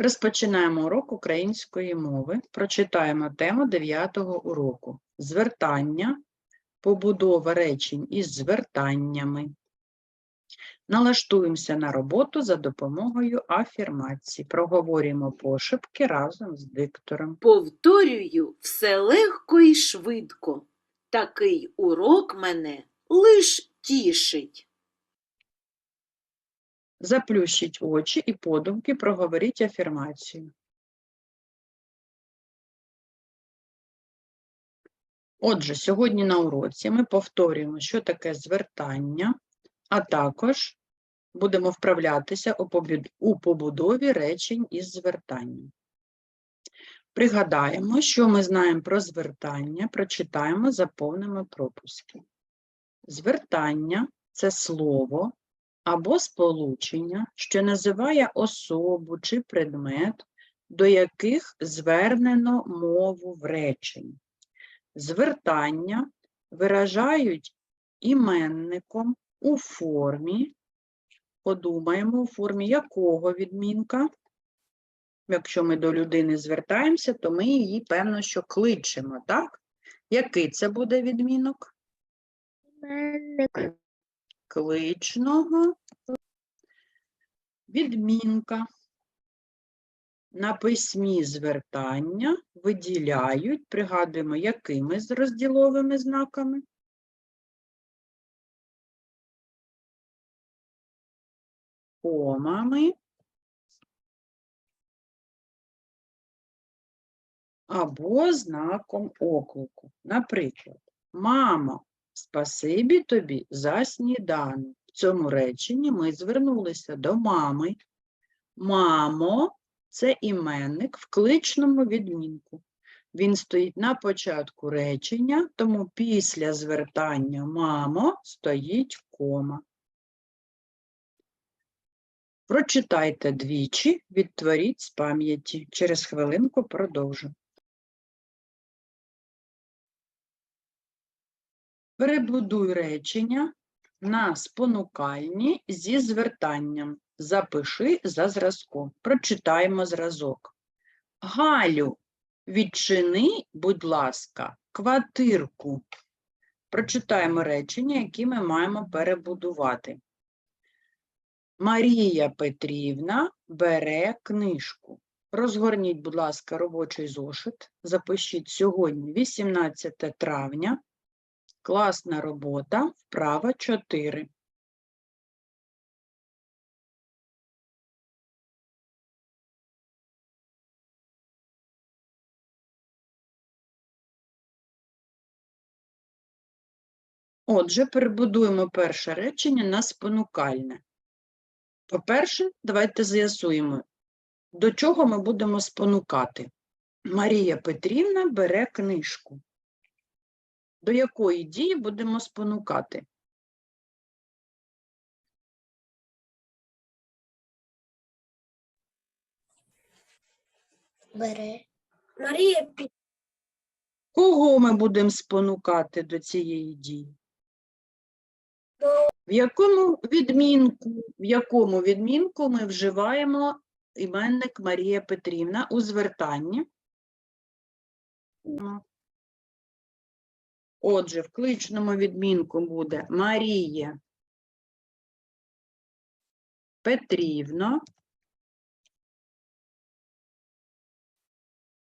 Розпочинаємо урок української мови. Прочитаємо тему 9 уроку. Звертання, побудова речень із звертаннями. Налаштуємося на роботу за допомогою афірмації. Проговорюємо пошепки разом з диктором. Повторюю все легко і швидко. Такий урок мене лиш тішить. Заплющіть очі і подумки проговоріть афірмацію. Отже, сьогодні на уроці ми повторюємо, що таке звертання, а також будемо вправлятися у побудові речень із звертанням. Пригадаємо, що ми знаємо про звертання, прочитаємо, заповнимо пропуски. Звертання це слово, або сполучення, що називає особу чи предмет, до яких звернено мову в реченні. Звертання виражають іменником у формі, подумаємо, у формі якого відмінка. Якщо ми до людини звертаємося, то ми її, певно, що кличемо, так? Який це буде відмінок? Іменник. Кличного відмінка. На письмі звертання виділяють, пригадуємо, якими з розділовими знаками? Комами або знаком оклику. Наприклад, мамо, Спасибі тобі за сніданок. В цьому реченні ми звернулися до мами. Мамо це іменник в кличному відмінку. Він стоїть на початку речення, тому після звертання мамо стоїть кома. Прочитайте двічі, відтворіть з пам'яті. Через хвилинку продовжу. Перебудуй речення на спонукальні зі звертанням. Запиши за зразком. Прочитаємо зразок. Галю, відчини, будь ласка, квартирку. Прочитаємо речення, які ми маємо перебудувати. Марія Петрівна бере книжку. Розгорніть, будь ласка, робочий зошит. Запишіть сьогодні, 18 травня. Класна робота, вправа 4. Отже, перебудуємо перше речення на спонукальне. По-перше, давайте з'ясуємо, до чого ми будемо спонукати. Марія Петрівна бере книжку. До якої дії будемо спонукати? Бере. Марія пі- Кого ми будемо спонукати до цієї дії? До- В якому відмінку, в якому відмінку ми вживаємо іменник Марія Петрівна у звертанні? Ну. Отже, в кличному відмінку буде Марія Петрівна.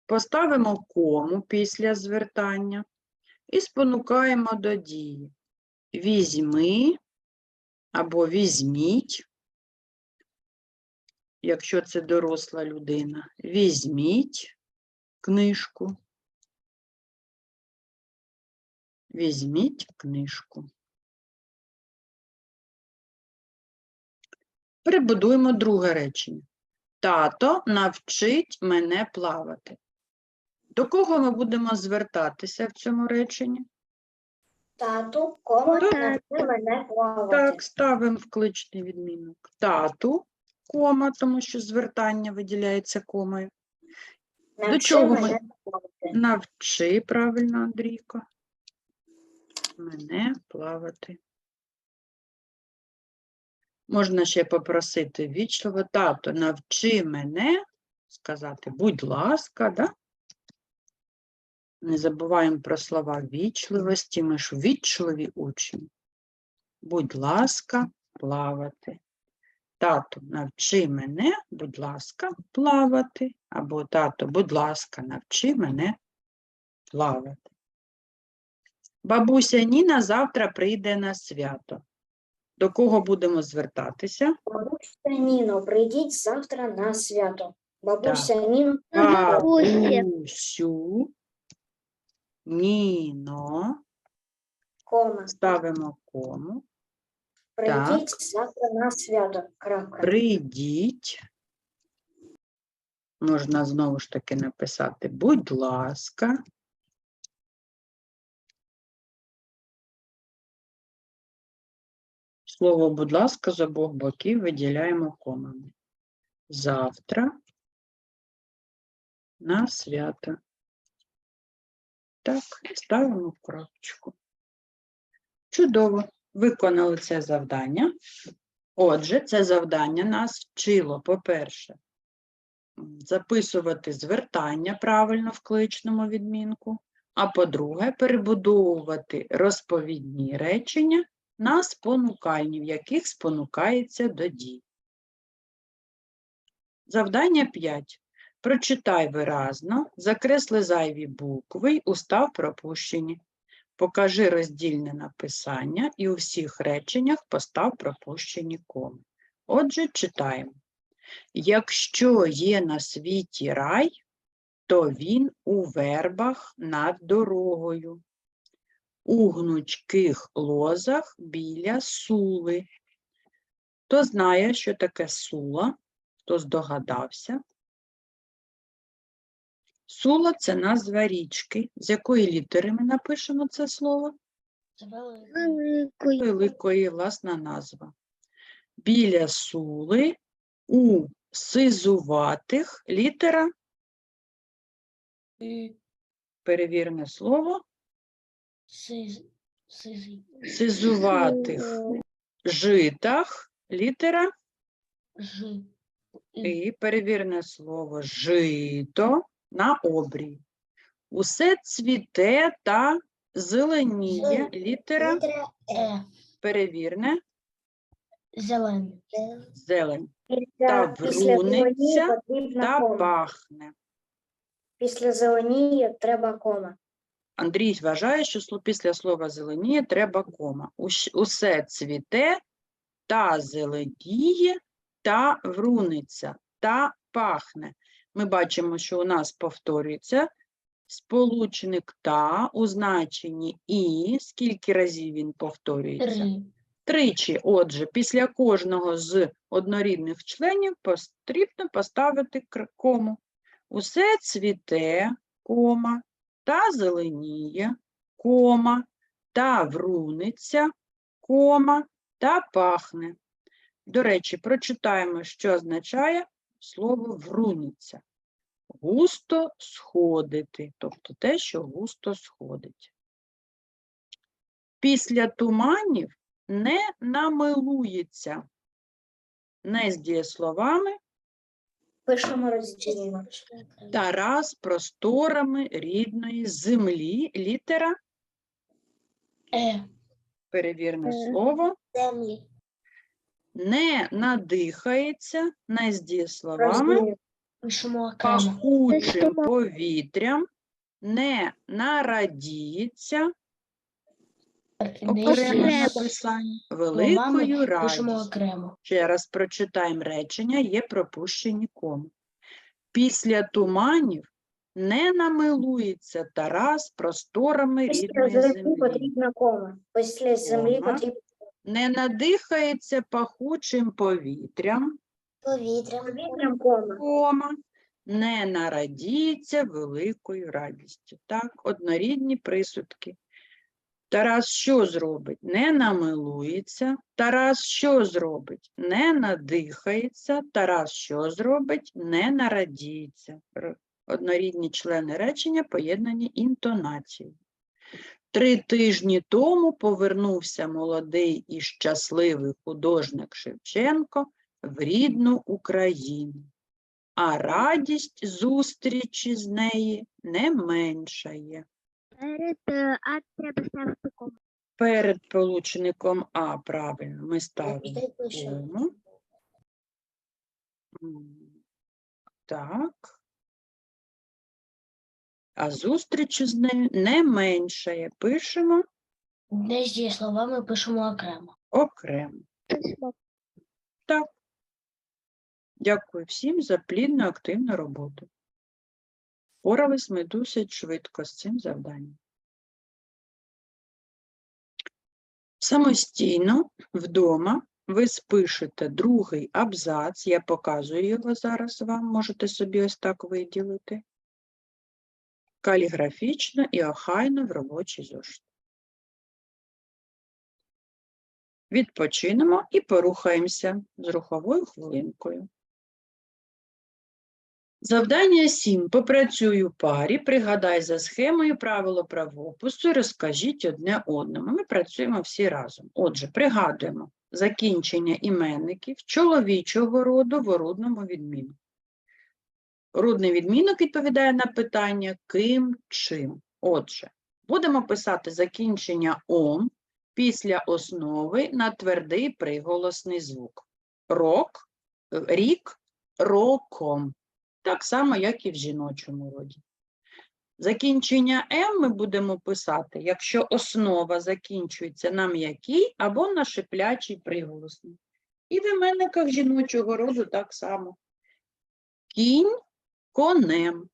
Поставимо кому після звертання і спонукаємо до дії. Візьми або візьміть, якщо це доросла людина, візьміть книжку. Візьміть книжку. Перебудуємо друге речення. Тато навчить мене плавати. До кого ми будемо звертатися в цьому реченні? Тату, кома навчи мене плавати. Так, ставимо вкличний відмінок. Тату, кома, тому що звертання виділяється комою. Навчи чого ми- мене плавати. Навчи, правильно, Андрійко. Мене плавати. Можна ще попросити вічливо, тато, навчи мене сказати будь ласка, да? Не забуваємо про слова вічливості, ми ж вічливі учні. Будь ласка, плавати. Тату, навчи мене, будь ласка, плавати. Або тато, будь ласка, навчи мене плавати. Бабуся Ніна завтра прийде на свято. До кого будемо звертатися? Бабуся Ніно, прийдіть завтра на свято. Бабуся Ніно, Бабусю, Ніно, кома. ставимо кому. Прийдіть завтра на свято. Крапка. Прийдіть. Можна знову ж таки написати, будь ласка. Слово, будь ласка, з обох боків виділяємо комами. Завтра на свято. Так, ставимо крапочку. Чудово. Виконали це завдання. Отже, це завдання нас вчило, по-перше, записувати звертання правильно в кличному відмінку, а по-друге, перебудовувати розповідні речення на спонукальні, в яких спонукається до дій. Завдання 5. Прочитай виразно, закресли зайві букви й устав пропущені. Покажи роздільне написання і у всіх реченнях постав пропущені коми. Отже, читаємо. Якщо є на світі рай, то він у вербах над дорогою, у гнучких лозах біля сули. Хто знає, що таке сула, хто здогадався? Сула це назва річки. З якої літери ми напишемо це слово? Великої власна назва. Біля сули у сизуватих літера перевірне слово сизуватих житах літера і перевірне слово жито на обрій. Усе цвіте та зеленіє літера Літера Е. перевірне Зелений. зелень після вруниться та пахне. Після зеленії треба кома. Андрій вважає, що після слова зеленіє треба кома. Усе цвіте та зеленіє та вруниться та пахне. Ми бачимо, що у нас повторюється сполучник та у значенні і. Скільки разів він повторюється? Тричі. Отже, після кожного з однорідних членів потрібно поставити кому. Усе цвіте, кома, та зеленіє, кома, та вруниться, кома, та пахне. До речі, прочитаємо, що означає слово вруниться. Густо сходити, тобто те, що густо сходить. Після туманів не намилується. Не з дієсловами Пишемо розділимо. Тарас просторами рідної землі. Літера, Е. перевірне Е. слово, Землі. не надихається, не з дієсловами, Пишемо пахучим повітрям, не нарадіється, великою радістю. окремо. Ще раз прочитаємо речення, є пропущені коми. Після туманів не намилується Тарас просторами Після рідної землі землі. потрібна кома. Після землі Кома. потрібна Не надихається пахучим повітрям, повітря. Повітрям кома. кома, не нарадіється великою радістю. Так, однорідні присудки. Тарас що зробить? Не намилується. Тарас що зробить? Не надихається. Тарас що зробить? Не нарадіється. Однорідні члени речення поєднані інтонацією. Три тижні тому повернувся молодий і щасливий художник Шевченко в рідну Україну. а радість зустрічі з неї не меншає. Перед е, а треба ставити кому. Перед получником А, правильно, ми ставимо Дай пише. кому. М, Так. А зустріч з нею не меншає. Пишемо Десь зі словами пишемо окремо. окремо. Письмо. Дякую всім за плідну активну роботу. Впорались ми досить швидко з цим завданням. Самостійно вдома ви спишете другий абзац, я показую його зараз вам, можете собі ось так виділити. Каліграфічно і охайно в робочий зошит. Відпочинемо і порухаємося з руховою хвилинкою. Завдання 7. Попрацюй у парі, пригадай за схемою правило правопису, розкажіть одне одному. Ми працюємо всі разом. Отже, пригадуємо закінчення іменників чоловічого роду в орудному відмінку. Рудний відмінок відповідає на питання ким, чим. Отже, будемо писати закінчення ом після основи на твердий приголосний звук. Рок, рік, роком. Так само, як і в жіночому роді. Закінчення М ми будемо писати, якщо основа закінчується на м'який або на шиплячий приголосний. І в іменниках жіночого роду так само. Кінь конем,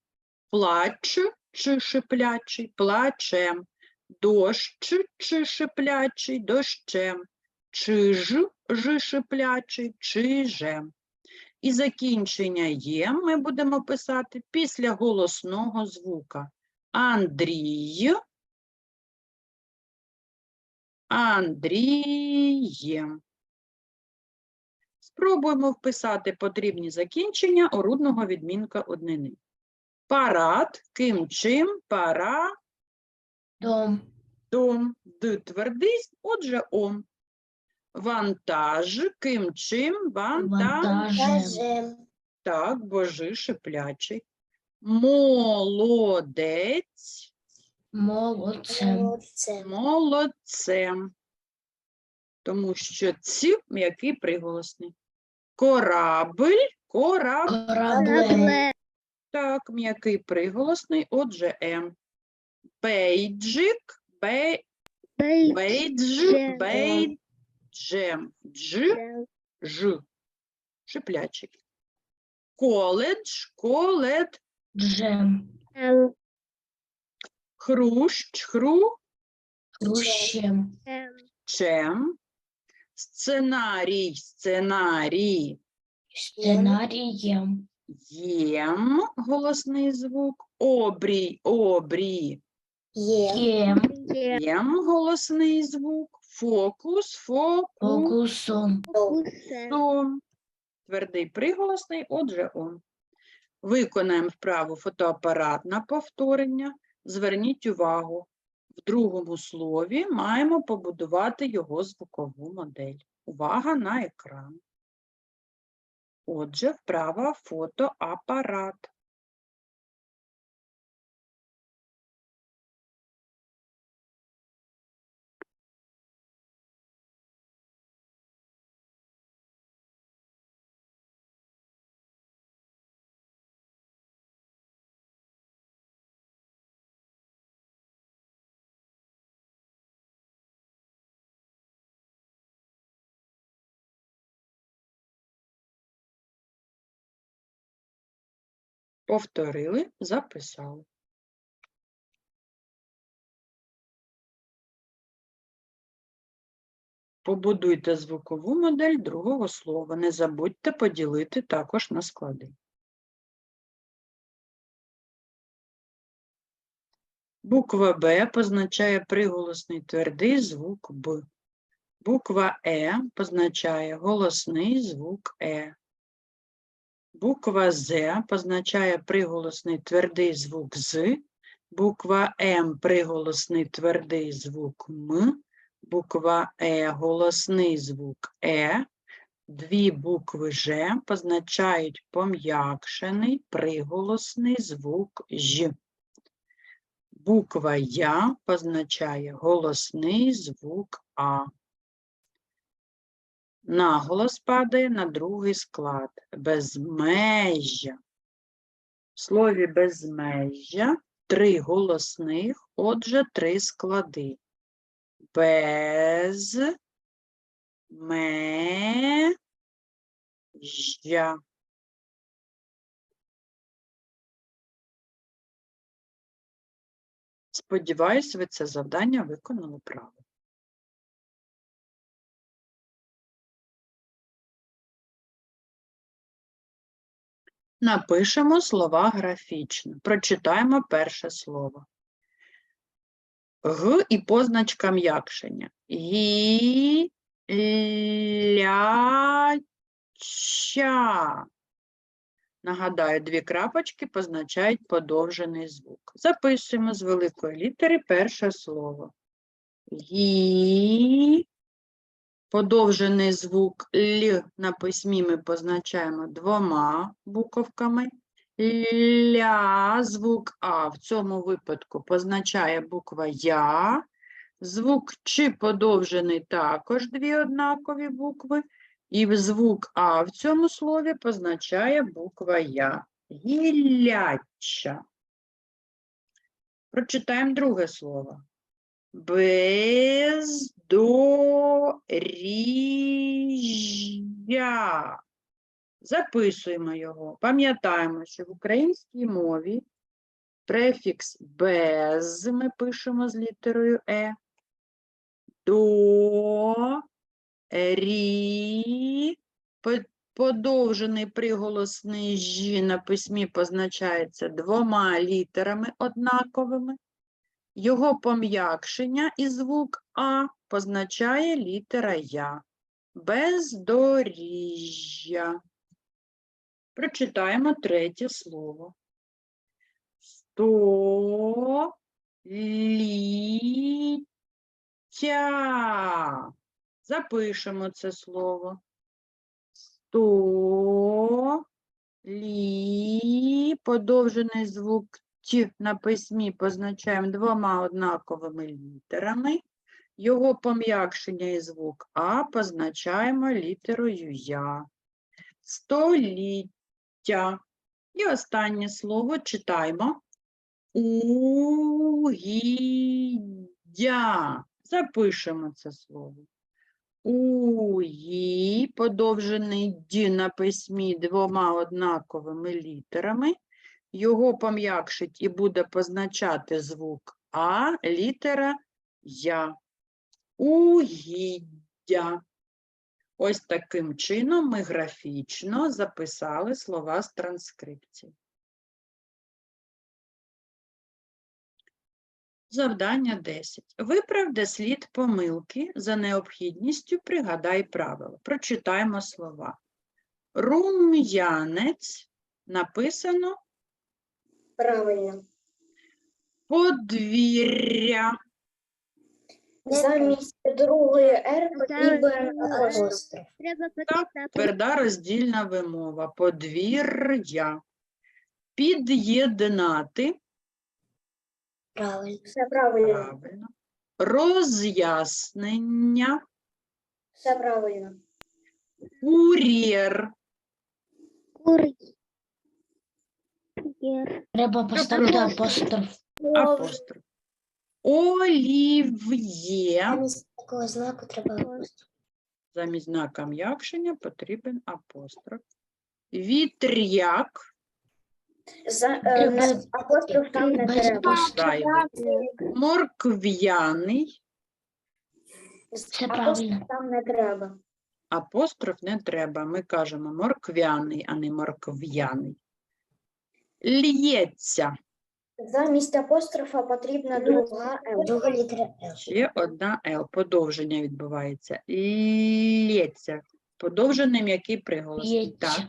плач чи шиплячий плачем, дощ чи шиплячий дощем, чиж жи шиплячий чижем. І закінчення єм ми будемо писати після голосного звука. Андрій. Андрієм. Спробуємо вписати потрібні закінчення орудного відмінка однини. Парад, ким чим, пара, Дом. дом, д твердий, отже ом. Вантаж, ким чим, вантаж. Вантажем. Так, божи шиплячий. Молодець, Молодцем. Молодцем. молодцем. Тому що ці м'який приголосний. Корабль, кораб, Кораблем. так, м'який приголосний, отже, М. Бейджик, бей, Бей- бейдж, Джем. дж, ж, шиплячий. Коледж, колед, Джем. Ем, хрущ, хру, Хрущем. ем, чем, сценарій, сценарій, Сценарієм. єм, голосний звук, обрій, обрій, Є. Єм. є єм, голосний звук, фокус, фокусом, Фокусом. твердий приголосний, отже, он. Виконаємо вправу фотоапарат на повторення. Зверніть увагу, в другому слові маємо побудувати його звукову модель. Увага на екран. Отже, вправа фотоапарат. Повторили, записали. Побудуйте звукову модель другого слова. Не забудьте поділити також на склади. Буква Б позначає приголосний твердий звук Б. Буква Е позначає голосний звук Е. Буква З позначає приголосний твердий звук З. Буква М приголосний твердий звук М. Буква Е голосний звук Е. Дві букви Ж позначають пом'якшений приголосний звук Ж. Буква Я позначає голосний звук А. Наголос падає на другий склад безмежжя. В слові безмежжя три голосних, отже, три склади. Без межжя. Сподіваюсь, ви це завдання виконали правильно. Напишемо слова графічно. Прочитаємо перше слово. Г і позначка м'якшення. Гі. Нагадаю, дві крапочки позначають подовжений звук. Записуємо з великої літери перше слово. Гі. Подовжений звук Л на письмі ми позначаємо двома буковками. Ля, звук А в цьому випадку позначає буква Я. Звук Ч подовжений також дві однакові букви. І звук А в цьому слові позначає буква Я. Гілляча. Прочитаємо друге слово. Бездоріжжя. Записуємо його. Пам'ятаємо, що в українській мові префікс без ми пишемо з літерою Е. До рі. Подовжений приголосний жі на письмі позначається двома літерами однаковими. Його пом'якшення і звук А позначає літера Я. Бездоріжжя. Прочитаємо третє слово. Сто ліття. Запишемо це слово. Сто лі. Подовжений звук Т на письмі позначаємо двома однаковими літерами. Його пом'якшення і звук А позначаємо літерою Я. Століття. І останнє слово читаємо. Угіддя. Запишемо це слово. Уї, подовжений ді на письмі двома однаковими літерами. Його пом'якшить і буде позначати звук А, літера Я. Угіддя. Ось таким чином ми графічно записали слова з транскрипції. Завдання 10. Виправ де слід помилки за необхідністю пригадай правила. Прочитаємо слова. Рум'янець написано Правильно. подвір'я. Замість другої «р» потрібен апостроф. Потрібна Тверда роздільна вимова. Подвір'я. Під'єднати. Правильно. Все правильно. Правильно. Роз'яснення. Все правильно. Кур'єр. кур'єр. Треба поставити апостроф. Апостроф. Олів'є. Замість такого знаку треба апостроф. Замість знака м'якшення потрібен апостроф. Вітряк. За, е, на- апостроф там не треба. Зайвий. Моркв'яний. Апостроф там не треба. Апостроф не треба. Ми кажемо морквяний, а не моркв'яний. Л'ється. Замість апострофа потрібна друга «л». Друга літера «л». Ще одна Л. Подовження відбувається. Лється. Подовжений м'який приголос. П'ється. Так.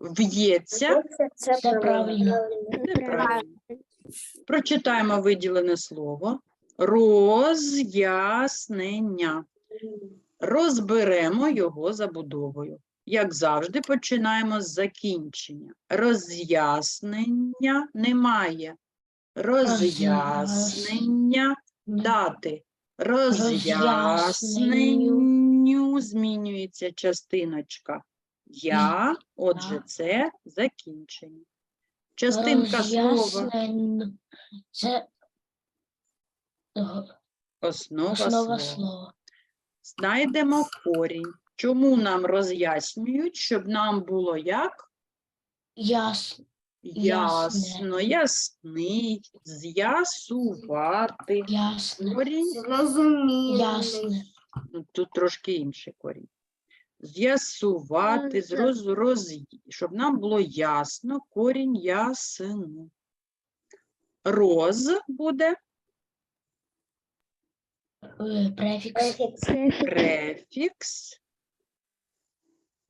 В'ється. Це правильно. Неправильно. Прочитаємо виділене слово. Роз'яснення. Розберемо його забудовою. як завжди, починаємо з закінчення. Роз'яснення немає. Роз'яснення дати. Роз'ясненню змінюється частиночка. Я, отже, це закінчення. Частинка слова, Це основа, основа слова. слова. Знайдемо корінь. Чому нам роз'яснюють, щоб нам було як? Ясно. Ясно, ясний, з'ясувати. Ясне. Корінь, Ясне. ну, тут трошки інший корінь. З'ясувати, зроз, роз, щоб нам було ясно, корінь ясно. Роз буде Е, Префікс. префікс.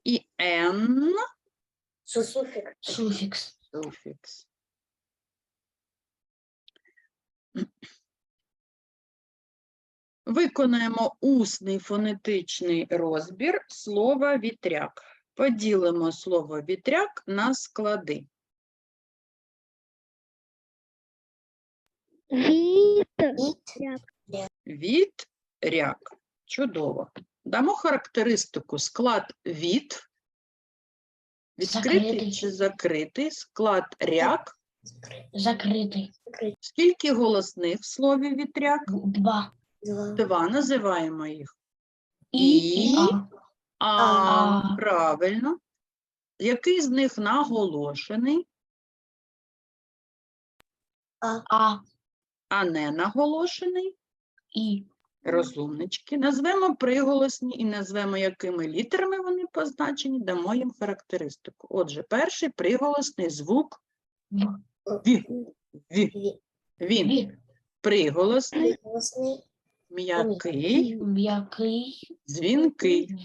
І н Суффикс. Суфікс. Суфікс. Виконаємо усний фонетичний розбір слова вітряк. Поділимо слово вітряк на склади. Вітряк. Вітряк. Чудово. Дамо характеристику. Склад від. Відкритий Закритий. чи закритий. Склад ряк. Закритий. Скільки голосних в слові вітряк? Два. Два. Два називаємо їх. І. І. А. А, А. правильно. Який з них наголошений, А. а не наголошений? І. Розумнички. Назвемо приголосні і назвемо, якими літерами вони позначені, дамо їм характеристику. Отже, перший приголосний звук Ві. Ві. Ві- Він приголосний, м'який, М'який. дзвінкий,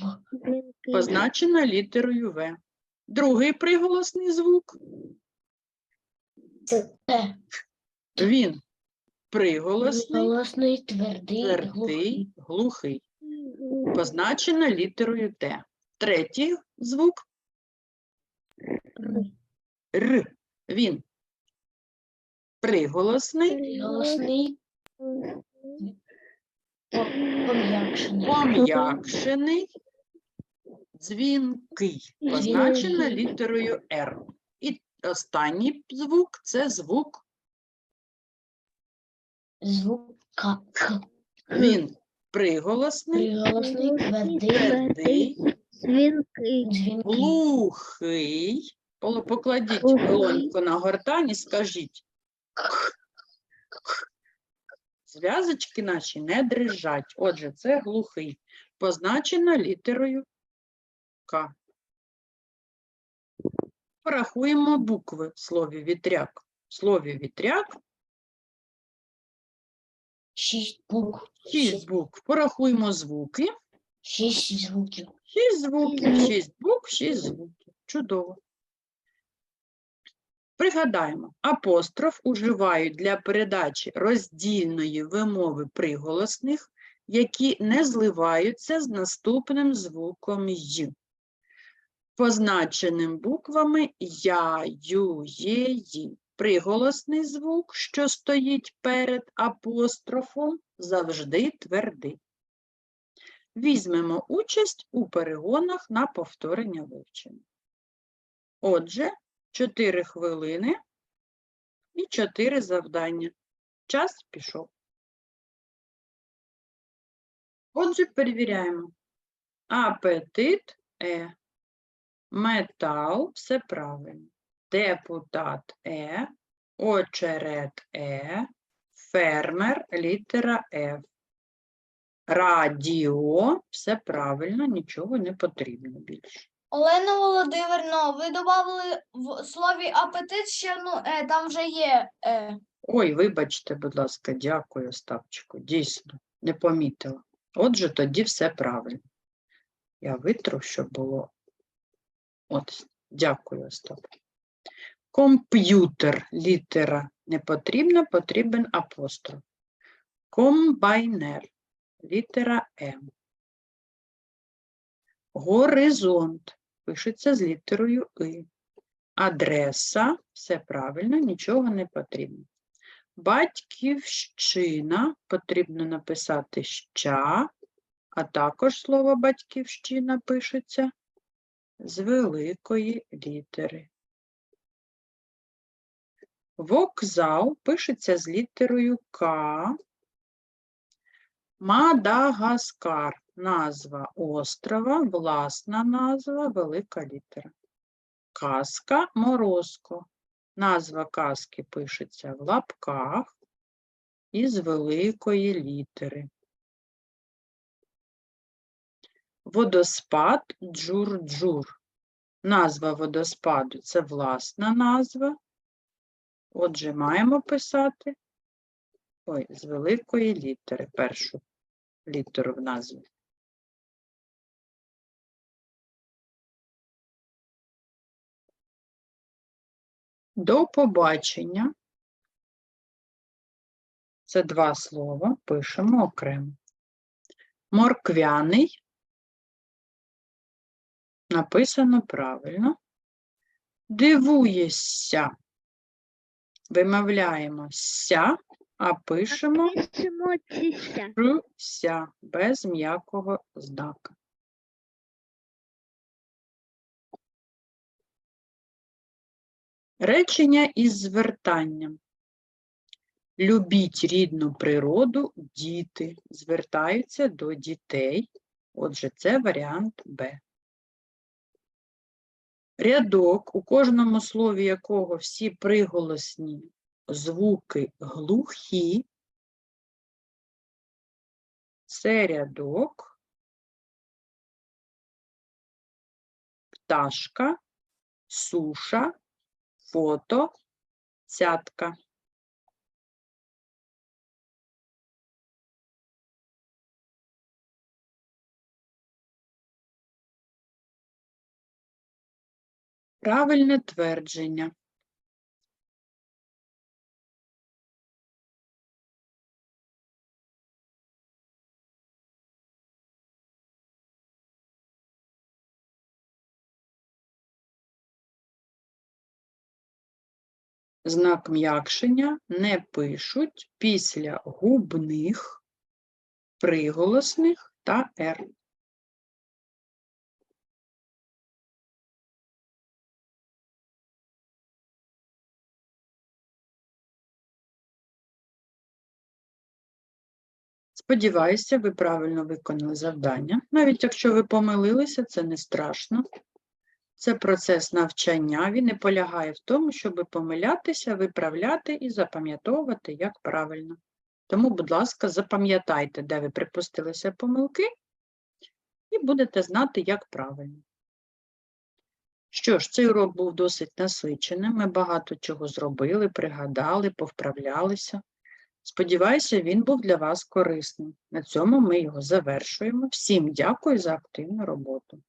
позначена літерою В. Другий приголосний звук він приголосний, Голосний, твердий, твердий, глухий. глухий, позначена літерою Т. Третій звук Р. Він приголосний, Голосний. по- Пом'якшений. пом'якшений, дзвінкий, позначена Дзвінкий. літерою Р. І останній звук це звук Звук К. Він приголосний, Приголосний, твердий, твердий, Дзвінки. дзвінкий. глухий. Покладіть Глухий. долоньку на гортань і скажіть. Зв'язочки наші не дрижать. Отже, це глухий. Позначено літерою К. Порахуємо букви в слові вітряк. В слові вітряк Шість букв. шість букв. Порахуємо звуки. Шість звуків. Шість звуків, звуків. шість букв, шість звуків. Чудово. Пригадаємо, апостроф уживають для передачі роздільної вимови приголосних, які не зливаються з наступним звуком «й». Позначеним буквами я, ю, є, ї. Приголосний звук, що стоїть перед апострофом, завжди твердий. Візьмемо участь у перегонах на повторення вивчення. Отже, 4 хвилини і 4 завдання. Час пішов. Отже, перевіряємо. Апетит Е. Метал все правильно. Депутат Е. Очерет Е. Фермер літера Ф. Радіо, все правильно, нічого не потрібно більше. Олена Володимирівна, ви додали в слові апетит ще ну, е, там вже є. Е. Ой, вибачте, будь ласка, дякую, Остапчику. Дійсно, не помітила. Отже, тоді все правильно. Я витру, щоб було. От, дякую, Остап. Комп'ютер, літера не потрібна, потрібен апостроф. Комбайнер, літера М. Горизонт, пишеться з літерою И. Адреса, все правильно, нічого не потрібно. Батьківщина потрібно написати ща, а також слово батьківщина пишеться з великої літери. Вокзал пишеться з літерою К. Мадагаскар назва острова, власна назва, велика літера. Казка Морозко. Назва казки пишеться в лапках із великої літери. Водоспад Джур-Джур. Назва водоспаду це власна назва. Отже, маємо писати ой, з великої літери, першу літеру в назві. До побачення. Це два слова, пишемо окремо. Морквяний. Написано правильно. Дивуєшся. Вимовляємо ся, а пишемо Пишемо цися. ся без м'якого знака. Речення із звертанням. Любіть рідну природу, діти звертаються до дітей. Отже, це варіант Б. Рядок, у кожному слові якого всі приголосні звуки глухі. Це рядок, пташка, суша, фото, цятка. Правильне твердження. Знак м'якшення не пишуть після губних, приголосних та «р». Сподіваюся, ви правильно виконали завдання. Навіть якщо ви помилилися, це не страшно. Це процес навчання. Він не полягає в тому, щоб помилятися, виправляти і запам'ятовувати, як правильно. Тому, будь ласка, запам'ятайте, де ви припустилися помилки, і будете знати, як правильно. Що ж, цей урок був досить насиченим. Ми багато чого зробили, пригадали, повправлялися. Сподіваюся, він був для вас корисним. На цьому ми його завершуємо. Всім дякую за активну роботу.